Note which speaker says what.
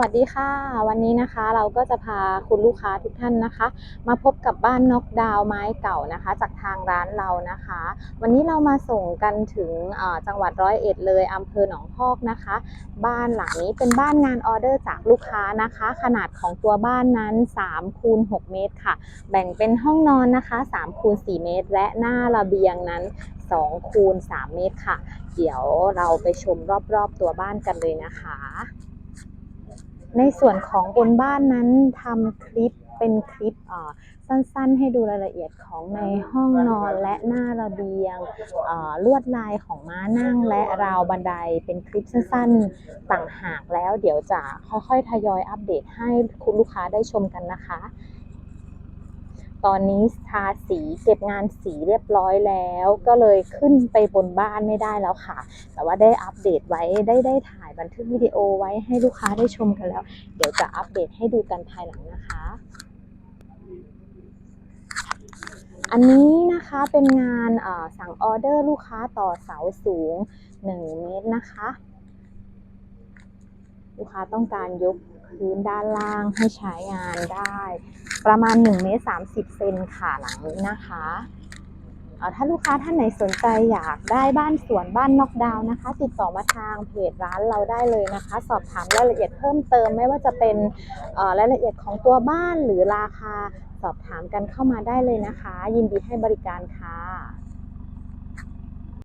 Speaker 1: วัสดีค่ะ วันนี้นะคะเราก็จะพาคุณลูกค้าทุกท่านนะคะ มาพบกับบ้านนกดาวไม้เก่านะคะ จากทางร้านเรานะคะ วันนี้เรามาส่งกันถึงจังหวัดร้อยเอ็ดเลยอำเภอหนองพอกนะคะ บ้านหลังนี้เป็นบ้านงานออเดอร์จากลูกค้านะคะ ขนาดของตัวบ้านนั้น3คูณ6เมตรค่ะ แบ่งเป็นห้องนอนนะคะ3คูณ4เมตร และหน้าระเบียงนั้น2คูณ3เมตรค่ะ เดี๋ยวเราไปชมรอบๆตัวบ้านกันเลยนะคะ ในส่วนของบนบ้านนั้นทำคลิปเป็นคลิปเอ่อสั้นๆ ให้ดูรายละเอียดของในห้องนอนและหน้าระเบียงเอ่อลวดลายของม้านั่งและราวบันไดเป็นคลิปสั้นๆ ต่างหากแล้วเดี๋ยวจะค่อยๆ ทยอยอัปเดตให้คุณลูกค้าได้ชมกันนะคะ ตอนนี้ทาสีเก็บงานสีเรียบร้อยแล้ว ก็เลยขึ้นไปบนบ้านไม่ได้แล้วค่ะ แต่ว่าได้อัปเดตไว้ได้ได้ถ่ายบันทึกวิดีโอไว้ให้ลูกค้าได้ชมกันแล้ว เดี๋ยวจะอัปเดตให้ดูกันภายหลังนะคะ อันนี้นะคะเป็นงานสั่งออเดอร์ลูกค้าต่อเสาสูง 1 เมตรนะคะ ลูกค้าต้องการยก พื้นด้านล่างให้ใช้งานได้ ประมาณ1เมตร30เซนค่ะหลังนี้นะคะเอ่อถ้าลูกค้าท่านไหนสนใจอยากได้บ้านสวนบ้านน็อกดาวน์นะคะ ติดต่อมาทางเพจร้านเราได้เลยนะคะ สอบถามรายละเอียดเพิ่มเติมไม่ว่าจะเป็นรายละเอียดของตัวบ้านหรือราคา สอบถามกันเข้ามาได้เลยนะคะ ยินดีให้บริการค่ะ